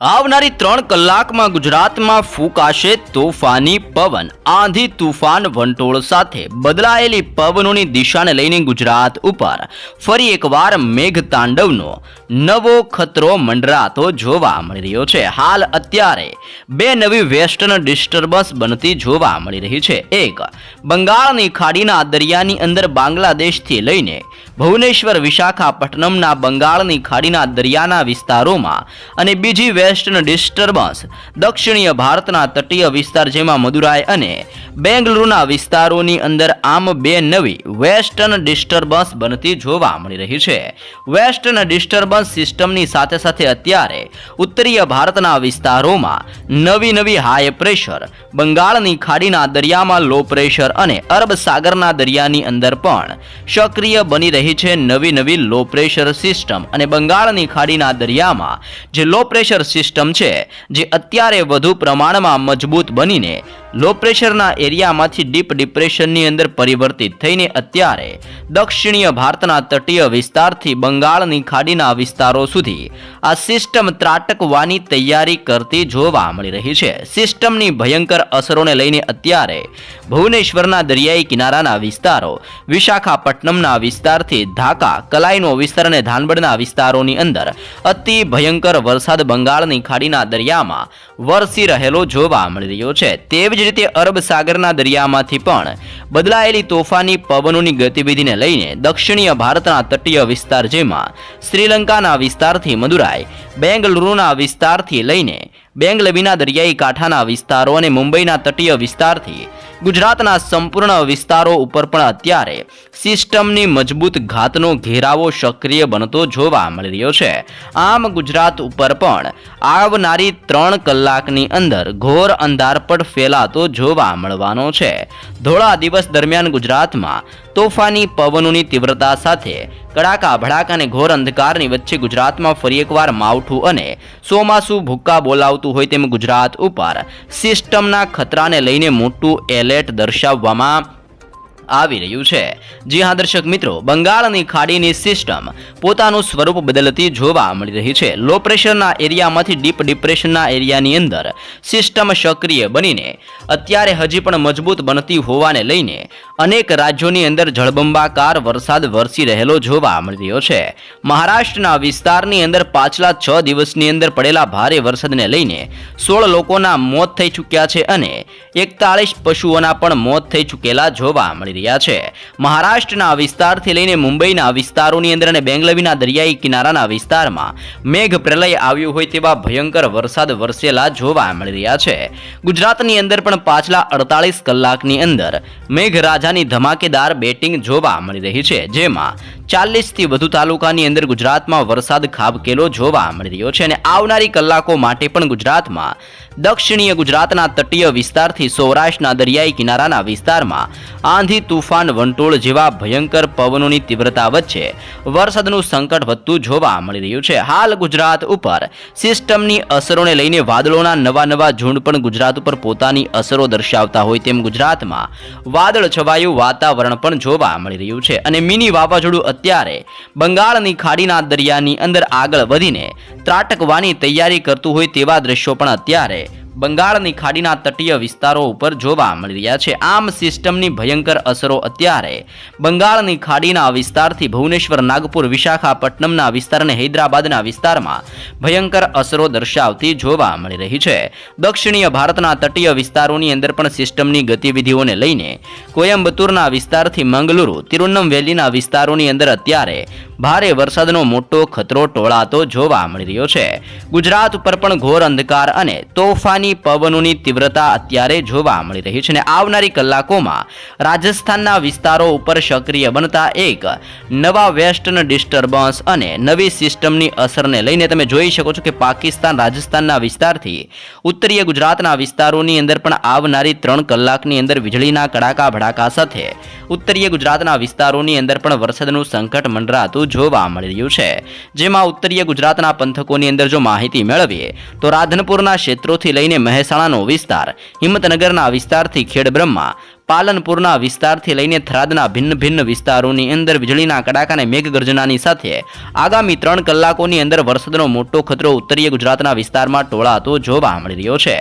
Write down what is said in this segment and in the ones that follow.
આવનારી ત્રણ કલાકમાં ગુજરાતમાં ફૂંકાશે તોફાની પવન. આંધી તુફાન વંટોળ સાથે બદલાયેલી પવનોની દિશાને લઈને ગુજરાત ઉપર ફરી એકવાર મેઘ તાંડવનો નવો ખતરો મંડરાતો જોવા મળી રહ્યો છે. હાલ અત્યારે બે નવી વેસ્ટર્ન ડિસ્ટર્બન્સ બનતી જોવા મળી રહી છે. એક, બંગાળની ખાડીના દરિયાની અંદર બાંગ્લાદેશથી લઈને ભુવનેશ્વર, વિશાખાપટ્ટનમના બંગાળની ખાડીના દરિયાના વિસ્તારોમાં અને બીજી વેસ્ટર્ન ડિસ્ટર્બન્સ દક્ષિણીય ભારતના તટીય વિસ્તાર જેમાં મદુરાઈ અને બેંગલુરુના વિસ્તારોની અંદર આમ બે નવી વેસ્ટર્ન ડિસ્ટર્બન્સ બનતી જોવા મળી રહી છે. વેસ્ટર્ન ડિસ્ટર્બન્સ સિસ્ટમની સાથે સાથે અત્યારે ઉત્તરીય ભારતના વિસ્તારોમાં નવી નવી હાઈ પ્રેશર, બંગાળની ખાડીના દરિયામાં લો પ્રેશર અને અરબ સાગરના દરિયાની અંદર પણ સક્રિય બની રહી છે નવી નવી લો પ્રેશર સિસ્ટમ અને બંગાળની ખાડીના દરિયામાં જે લો પ્રેશર સિસ્ટમ છે જે અત્યારે વધુ પ્રમાણમાં મજબૂત બનીને લો પ્રેશરના એરિયામાંથી ડીપ ડિપ્રેશનની અંદર પરિવર્તિત થઈને અત્યારે દક્ષિણીય ભારતના તટીય વિસ્તારથી બંગાળની ખાડીના વિસ્તારો સુધી આ સિસ્ટમ ત્રાટકવાની તૈયારી કરતી જોવા મળી રહી છે. સિસ્ટમની ભયંકર અસરોને લઈને અત્યારે ભુવનેશ્વરના દરિયાઈ કિનારાના વિસ્તારો, વિશાખાપટ્ટનમના વિસ્તારથી ઢાકા, કલાઈનો વિસ્તાર અને ધાનબડના વિસ્તારોની અંદર અતિ ભયંકર વરસાદ બંગાળની ખાડીના દરિયામાં વરસી રહેલો જોવા મળી રહ્યો છે. તેવી જ રીતે અરબ સાગરના દરિયામાંથી પણ બદલાયેલી તોફાની પવનોની ગતિવિધિને લઈને દક્ષિણીય ભારતના તટીય વિસ્તાર જેમાં શ્રીલંકાના વિસ્તારથી મદુરાઈ, બેંગલુરુના વિસ્તારથી લઈને બેંગલવીના દરિયાઈ કાંઠાના વિસ્તારો અને મુંબઈના તટીય વિસ્તારથી ગુજરાતના સંપૂર્ણ વિસ્તારો ઉપર પણ અત્યારે સિસ્ટમની મજબૂત ઘાતનો ઘેરાવો સક્રિય બનતો જોવા મળી રહ્યો છે. આમ ગુજરાત ઉપર પણ આવનારી ત્રણ કલાકની અંદર ઘોર અંધારપટ ફેલાતો જોવા મળવાનો છે. ધોળા દિવસ દરમિયાન ગુજરાતમાં તોફાની પવનોની તીવ્રતા સાથે કડાકા, ભડાકા અને ઘોર અંધકારની વચ્ચે ગુજરાતમાં ફરી એકવાર માવઠું અને ચોમાસું ભૂક્કા બોલાવતું હોય તેમ ગુજરાત ઉપર સિસ્ટમના ખતરાને લઈને મોટું એલર્ટ દર્શાવવામાં આવી રહ્યું છે. જી હા, દર્શક મિત્રો, બંગાળની ખાડીની સિસ્ટમ પોતાનું સ્વરૂપ બદલતી જોવા મળી રહી છે. લો પ્રેશરના એરિયામાંથી ડીપ ડિપ્રેશનના એરિયાની અંદર સિસ્ટમ સક્રિય બનીને અત્યારે હજી પણ મજબૂત બનતી હોવાને લઈને અનેક રાજ્યોની અંદર જળબંબાકાર વરસાદ વરસી રહેલો જોવા મળી રહ્યો છે. મહારાષ્ટ્રના વિસ્તારની અંદર પાછલા છ દિવસની અંદર પડેલા ભારે વરસાદને લઈને સોળ લોકોના મોત થઈ ચૂક્યા છે અને એકતાળીસ પશુઓના પણ મોત થઈ ચૂકેલા જોવા મળી રહ્યા છે. મહારાષ્ટ્રના વિસ્તારથી લઈને મુંબઈના વિસ્તારોની અંદર અને બેંગલવીના દરિયાઈ કિનારાના વિસ્તારમાં મેઘ પ્રલય આવ્યું હોય તેવા ભયંકર વરસાદ વરસેલા જોવા મળી રહ્યા છે. ગુજરાતની અંદર પણ પાછલા અડતાલીસ કલાકની અંદર મેઘરાજાની ધમાકેદાર બેટિંગ જોવા મળી રહી છે, જેમાં ચાલીસથી વધુ તાલુકાની અંદર ગુજરાતમાં વરસાદ ખાબકેલો જોવા મળી રહ્યો છે અને આવનારી કલાકો માટે પણ ગુજરાતમાં દક્ષિણીય ગુજરાતના તટીય વિસ્તારથી સૌરાષ્ટ્રના દરિયાઈ કિનારાના વિસ્તારમાં આંધી તુફાન વંટોળ જેવા ભયંકર પવનોની તીવ્રતા વચ્ચે વરસાદનું સંકટ વધતું જોવા મળી રહ્યું છે. હાલ ગુજરાત ઉપર સિસ્ટમની અસરોને લઈને વાદળોના નવા નવા ઝુંડ પણ ગુજરાત ઉપર પોતાની અસરો દર્શાવતા હોય તેમ ગુજરાતમાં વાદળ છવાયું વાતાવરણ પણ જોવા મળી રહ્યું છે અને મિની વાવાઝોડું અત્યારે બંગાળની ખાડીના દરિયાની અંદર આગળ વધીને ત્રાટકવાની તૈયારી કરતું હોય તેવા દ્રશ્યો પણ અત્યારે બંગાળની ખાડીના તટીય વિસ્તારો ઉપર જોવા મળી રહ્યા છે. આમ સિસ્ટમની ભયંકર અસરો અત્યારે બંગાળની ખાડીના વિસ્તારથી ભુવનેશ્વર, નાગપુર, વિશાખાપટ્ટનમના વિસ્તાર અને હૈદરાબાદના વિસ્તારમાં ભયંકર અસરો દર્શાવતી જોવા મળી રહી છે. દક્ષિણીય ભારતના તટીય વિસ્તારોની અંદર પણ સિસ્ટમની ગતિવિધિઓને લઈને કોયમ્બતુરના વિસ્તારથી મંગલુરુ તિરુનમવેલીના વિસ્તારોની અંદર અત્યારે ભારે વરસાદનો મોટો ખતરો ટોળાતો જોવા મળી રહ્યો છે. ગુજરાત ઉપર પણ ઘોર અંધકાર અને તોફાની પવનોની તીવ્રતા અત્યારે જોવા મળી રહી છે અને આવનારી કલાકોમાં રાજસ્થાનના વિસ્તારો ઉપર સક્રિય બનતા એક નવા વેસ્ટર્ન ડિસ્ટર્બન્સ અને નવી સિસ્ટમની અસરને લઈને તમે જોઈ શકો છો કે પાકિસ્તાન રાજસ્થાનના વિસ્તારથી ઉત્તરીય ગુજરાતના વિસ્તારોની અંદર પણ આવનારી ત્રણ કલાકની અંદર વીજળીના કડાકા ભડાકા સાથે ઉત્તરીય ગુજરાતના વિસ્તારોની અંદર પણ વરસાદનું સંકટ મંડરાતું જોવા મળી રહ્યું છે. જેમાં ઉત્તરીય ગુજરાતના પંથકોની અંદર જો માહિતી મેળવીએ, તો રાધનપુરના ક્ષેત્રોથી લઈને મહેસાણાનો વિસ્તાર, હિંમતનગરના વિસ્તારથી ખેડબ્રહ્મા પાલનપુરના વિસ્તારથી લઈને થરાદના ભિન્ન ભિન્ન વિસ્તારોની અંદર વીજળીના કડાકા અને મેઘગર્જનાની સાથે આગામી ત્રણ કલાકોની અંદર વરસાદનો મોટો ખતરો ઉત્તરીય ગુજરાતના વિસ્તારમાં ટોળાતો જોવા મળી રહ્યો છે.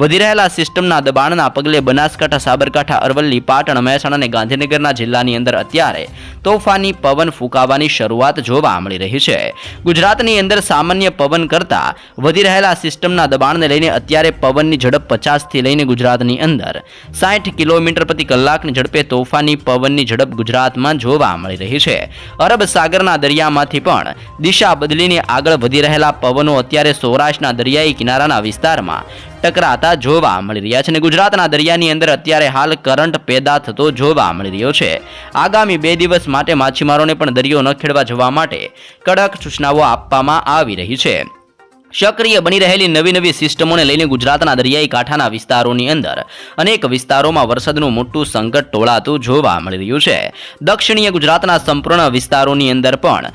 વધી રહેલા સિસ્ટમના દબાણના પગલે બનાસકાંઠા, સાબરકાંઠા, અરવલ્લી, પાટણ, મહેસાણા અને ગાંધીનગરના જિલ્લાની અંદર અત્યારે તોફાની પવન ફૂંકાવાની શરૂઆત જોવા મળી રહી છે. ગુજરાતની અંદર સામાન્ય પવન કરતાં વધી રહેલા સિસ્ટમના દબાણને લઈને અત્યારે પવનની ઝડપ પચાસથી લઈને ગુજરાતની અંદર સાઠ કિલોમીટર પ્રતિ કલાકની ઝડપે તોફાની પવનની ઝડપ ગુજરાતમાં જોવા મળી રહી છે. અરબ સાગરના દરિયામાંથી પણ દિશા બદલીને આગળ વધી રહેલા પવનો અત્યારે સૌરાષ્ટ્રના દરિયાઈ કિનારાના વિસ્તારમાં ટકરાતા જોવા મળી રહ્યા છે અને ગુજરાતના દરિયાની અંદર અત્યારે હાલ કરંટ પેદા થતો જોવા મળી રહ્યો છે. આગામી બે દિવસ માટે માછીમારોને પણ દરિયો ન ખેડવા જવા માટે કડક સૂચનાઓ આપવામાં આવી રહી છે. સક્રિય બની રહેલી નવી નવી સિસ્ટમોને લઈને ગુજરાતના દરિયાઈ કાંઠાના વિસ્તારોની અંદર અનેક વિસ્તારોમાં વરસાદનું મોટું સંકટ ટોળાતું જોવા મળી રહ્યું છે. દક્ષિણીય ગુજરાતના સંપૂર્ણ વિસ્તારોની અંદર પણ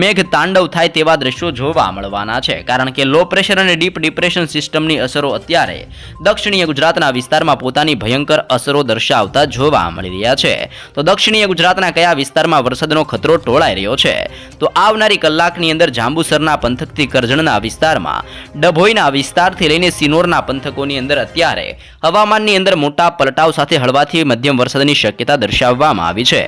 મેઘ તાંડવ થાય તેવા દ્રશ્યો જોવા મળવાના છે. કારણ કે લો પ્રેશર અને ડીપ ડિપ્રેશન સિસ્ટમની અસરો અત્યારે દક્ષિણીય ગુજરાતના વિસ્તારમાં પોતાની ભયંકર અસરો દર્શાવતા જોવા મળી રહ્યા છે. તો દક્ષિણીય ગુજરાતના કયા વિસ્તારમાં વરસાદનો ખતરો ટોળાઈ રહ્યો છે? તો આવનારી કલાકની અંદર જાંબુસરના પંથકથી કરજણના વિસ્તારમાં ડભોઈના વિસ્તારથી લઈને સિનોરના પંથકોની અંદર અત્યારે હવામાનની અંદર મોટા પલટાવ સાથે હળવાથી મધ્યમ વરસાદની શક્યતા દર્શાવવામાં આવી છે.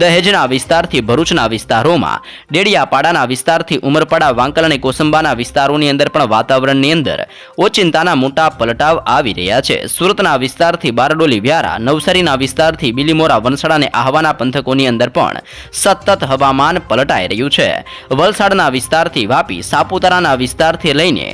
દહેજના વિસ્તારથી ભરૂચના વિસ્તારોમાં, ડેડિયાપાડાના વિસ્તારથી ઉમરપાડા, વાંકલ અને કોસંબાના વિસ્તારોની અંદર પણ વાતાવરણની અંદર ઓચિંતાના મોટા પલટાવ આવી રહ્યા છે. સુરતના વિસ્તારથી બારડોલી, વ્યારા, નવસારીના વિસ્તારથી બિલીમોરા વનસાડા અને આહવાના પંથકોની અંદર પણ સતત હવામાન પલટાઈ રહ્યું છે. વલસાડના વિસ્તારથી વાપી, સાપુતારાના વિસ્તારથી લઈને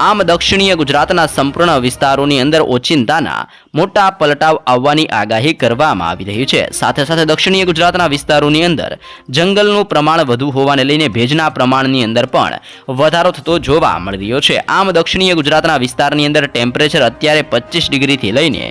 આમ દક્ષિણીય ગુજરાતના સંપૂર્ણ વિસ્તારોની અંદર ઓચિંતાના મોટા પલટાવ આવવાની આગાહી કરવામાં આવી રહી છે. સાથે સાથે દક્ષિણીય ગુજરાતના વિસ્તારોની અંદર જંગલનું પ્રમાણ વધુ હોવાને લઈને ભેજના પ્રમાણની અંદર પણ વધારો થતો જોવા મળી રહ્યો છે. આમ દક્ષિણીય ગુજરાતના વિસ્તારની અંદર ટેમ્પરેચર અત્યારે પચીસ ડિગ્રીથી લઈને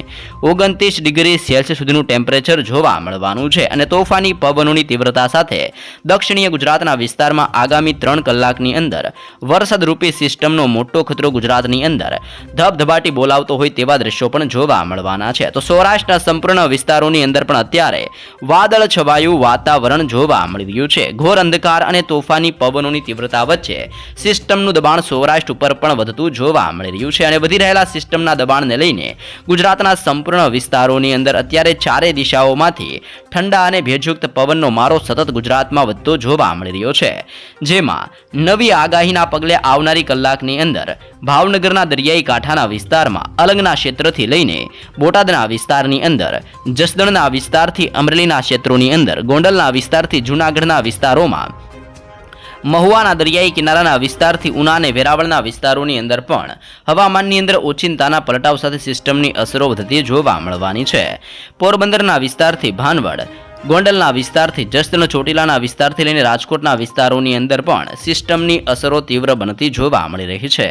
ઓગણત્રીસ ડિગ્રી સેલ્સિયસ સુધીનું ટેમ્પરેચર જોવા મળવાનું છે અને તોફાની પવનોની તીવ્રતા સાથે દક્ષિણીય ગુજરાતના વિસ્તારમાં આગામી ત્રણ કલાકની અંદર વરસાદરૂપી સિસ્ટમનો મોટો ખતરો ગુજરાતની અંદર ધબધબાટી બોલાવતો હોય તેવા દ્રશ્યો પણ જોવા મળવાના છે. તો સૌરાષ્ટ્રના સંપૂર્ણ વિસ્તારોની અંદર પણ અત્યારે વાદળ છવાયું વાતાવરણ જોવા મળી રહ્યું છે. ઘોર અંધકાર અને તોફાની પવનોની તીવ્રતા વચ્ચે સિસ્ટમનું દબાણ સૌરાષ્ટ્ર ઉપર પણ વધતું જોવા મળી રહ્યું છે અને વધી રહેલા સિસ્ટમના દબાણને લઈને ગુજરાતના સંપૂર્ણ વિસ્તારોની અંદર અત્યારે ચારે દિશાઓમાંથી ઠંડા અને ભેજયુક્ત પવનનો મારો સતત ગુજરાતમાં વધતો જોવા મળી રહ્યો છે. જેમાં નવી આગાહીના પગલે આવનારી કલાકની અંદર ભાવનગરના દરિયાઈ કાંઠાના વિસ્તારમાં અલંગના ક્ષેત્રથી લઈને બોટાદના વિસ્તારની અંદર, જસદણના વિસ્તારથી અમરેલીના ક્ષેત્રોની અંદર, ગોંડલના વિસ્તારથી જૂનાગઢના વિસ્તારોમાં, મહુવાના દરિયાઈ કિનારાના વિસ્તારથી ઉના અને વેરાવળના વિસ્તારોની અંદર પણ હવામાનની અંદર ઓચિંતાના પલટાવ સાથે સિસ્ટમની અસરો વધતી જોવા મળવાની છે. પોરબંદરના વિસ્તારથી ભાનવડ ગોંડલના વિસ્તારથી જસ્તન ચોટીલાના વિસ્તારથી લઈને રાજકોટના વિસ્તારોની અંદર પણ સિસ્ટમની અસરો તીવ્ર બનતી જોવા મળી રહી છે.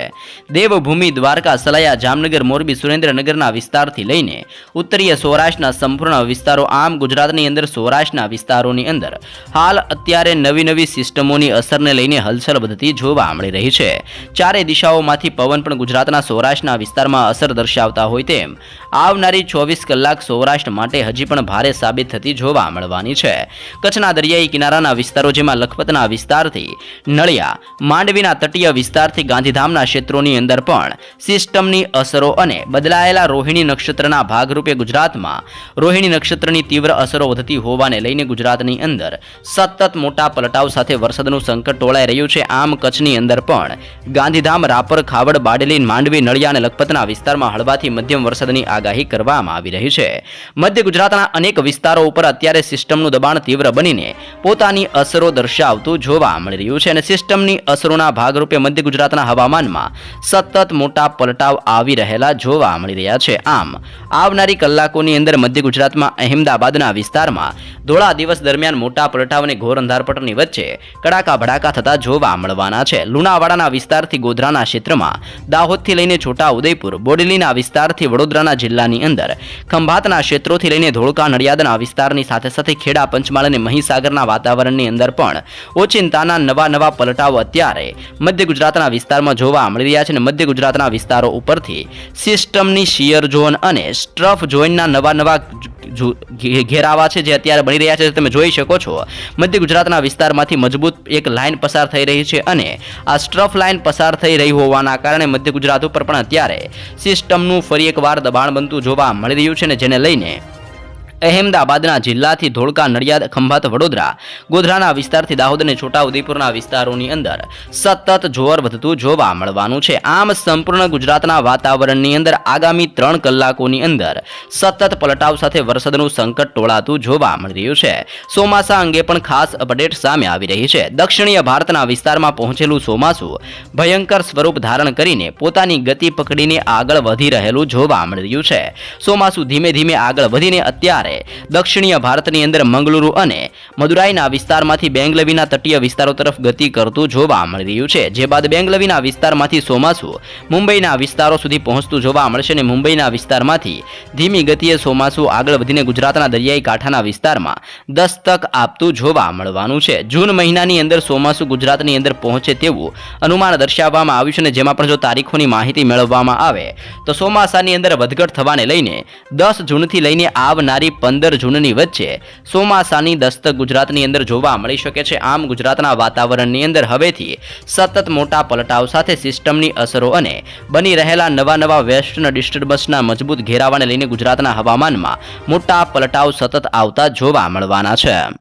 દેવભૂમિ, દ્વારકા, સલાયા, જામનગર, મોરબી, સુરેન્દ્રનગરના વિસ્તારથી લઈને ઉત્તરીય સૌરાષ્ટ્રના સંપૂર્ણ વિસ્તારો, આમ ગુજરાતની અંદર સૌરાષ્ટ્રના વિસ્તારોની અંદર હાલ અત્યારે નવી નવી સિસ્ટમોની અસરને લઈને હલચલ વધતી જોવા મળી રહી છે. ચારે દિશાઓમાંથી પવન પણ ગુજરાતના સૌરાષ્ટ્રના વિસ્તારમાં અસર દર્શાવતા હોય તેમ આવનારી ચોવીસ કલાક સૌરાષ્ટ્ર માટે હજી પણ ભારે સાબિત થતી જોવા મળવાની છે. કચ્છના દરિયાઈ કિનારાના વિસ્તારો જેમાં લખપતના વિસ્તારથી નળિયા, માંડવીના તટીય વિસ્તારથી ગાંધીધામના ક્ષેત્રોની અંદર પણ સિસ્ટમની અસરો અને બદલાયેલા રોહિણી નક્ષત્રના ભાગરૂપે ગુજરાતમાં રોહિણી નક્ષત્રની તીવ્ર અસરો વધતી હોવાને લઈને ગુજરાતની અંદર સતત મોટા પલટાવ સાથે વરસાદનું સંકટ ટોળાઈ રહ્યું છે. આમ કચ્છની અંદર પણ ગાંધીધામ, રાપર, ખાવડ, બાડેલી, માંડવી, નળિયા અને લખપતના વિસ્તારમાં હળવાથી મધ્યમ વરસાદની આગાહી કરવામાં આવી રહી છે. મધ્ય ગુજરાતના અનેક વિસ્તારો ઉપર અત્યારે સિસ્ટમનું દબાણ તીવ્ર બનીને પોતાની અસરો દર્શાવતું જોવા મળી રહ્યું છે અને સિસ્ટમની અસરોના ભાગરૂપે મધ્ય ગુજરાતના હવામાનમાં સતત મોટા પલટાવ આવી રહેલા જોવા મળી રહ્યા છે. આમ, આવનારી કલાકોની અંદર મધ્ય ગુજરાતમાં અહેમદાબાદના વિસ્તારમાં ધોળા દિવસ દરમિયાન મોટા પલટાવ અને ઘોર અંધારપટની વચ્ચે કડાકા ભડાકા થતા જોવા મળવાના છે. લુણાવાડાના વિસ્તારથી ગોધરાના ક્ષેત્રમાં દાહોદથી લઈને છોટા ઉદયપુર, બોડેલીના વિસ્તારથી વડોદરાના જિલ્લાની અંદર ખંભાતના ક્ષેત્રોથી લઈને ધોળકા નડિયાદના વિસ્તારની સાથે સાથે ખેડા, પંચમહાલ અને મહીસાગરના વાતાવરણની અંદર પણ ઓચિંતાના નવા નવા પલટાઓ અત્યારે મધ્ય ગુજરાતના વિસ્તારમાં જોવા મળી રહ્યા છે અને મધ્ય ગુજરાતના વિસ્તારો ઉપરથી સિસ્ટમની શિયર ઝોન અને સ્ટ્રફ ઝોનના નવા નવા ઘેરાવા છે જે અત્યારે બની રહ્યા છે. તમે જોઈ શકો છો, મધ્ય ગુજરાતના વિસ્તારમાંથી મજબૂત એક લાઇન પસાર થઈ રહી છે અને આ સ્ટ્રફ લાઇન પસાર થઈ રહી હોવાના કારણે મધ્ય ગુજરાત ઉપર પણ અત્યારે સિસ્ટમનું ફરી એકવાર દબાણ બનતું જોવા મળી રહ્યું છે ને જેને લઈને અહેમદાબાદના જિલ્લાથી ધોળકા, નડિયાદ, ખંભાત, વડોદરા, ગોધરાના વિસ્તારથી દાહોદ અને છોટાઉદેપુરના વિસ્તારોની અંદર સતત જોર વધતું જોવા મળવાનું છે. આમ સંપૂર્ણ ગુજરાતના વાતાવરણની અંદર આગામી ત્રણ કલાકોની અંદર સતત પલટાવ સાથે વરસાદનું સંકટ ટોળાતું જોવા મળી રહ્યું છે. ચોમાસા અંગે પણ ખાસ અપડેટ સામે આવી રહી છે. દક્ષિણીય ભારતના વિસ્તારમાં પહોંચેલું ચોમાસું ભયંકર સ્વરૂપ ધારણ કરીને પોતાની ગતિ પકડીને આગળ વધી રહેલું જોવા મળી રહ્યું છે. ચોમાસું ધીમે ધીમે આગળ વધીને અત્યારે દક્ષિણીય ભારતની અંદર મંગલુરુ અને મદુરાઈના વિસ્તારમાંથી બેંગલવીના તટીય વિસ્તારો તરફ ગતિ કરતું જોવા મળી રહ્યું છે. જે બાદ બેંગલવીના વિસ્તારમાંથી ચોમાસું મુંબઈના વિસ્તારો સુધી પહોંચતું જોવા મળશે અને મુંબઈના વિસ્તારમાંથી ધીમી ગતિએ ચોમાસું આગળ વધીને ગુજરાતના દરિયાઈ કાંઠાના વિસ્તારમાં દસ્તક આપતું જોવા મળવાનું છે. જૂન મહિનાની અંદર ચોમાસું ગુજરાતની અંદર પહોંચે તેવું અનુમાન દર્શાવવામાં આવ્યું છે અને જેમાં પણ જો તારીખોની માહિતી મેળવવામાં આવે, તો ચોમાસાની અંદર વધઘટ થવાને લઈને દસ જૂનથી લઈને આવનારી પંદર જૂનની વચ્ચે ચોમાસાની દસ્તક ગુજરાતની અંદર જોવા મળી શકે છે. આમ ગુજરાતના વાતાવરણની અંદર હવેથી સતત મોટા પલટાવ સાથે સિસ્ટમની અસરો અને બની રહેલા નવા નવા વેસ્ટર્ન ડિસ્ટર્બન્સના મજબૂત ઘેરાવાને લઈને ગુજરાતના હવામાનમાં મોટા પલટાવ સતત આવતા જોવા મળવાના છે.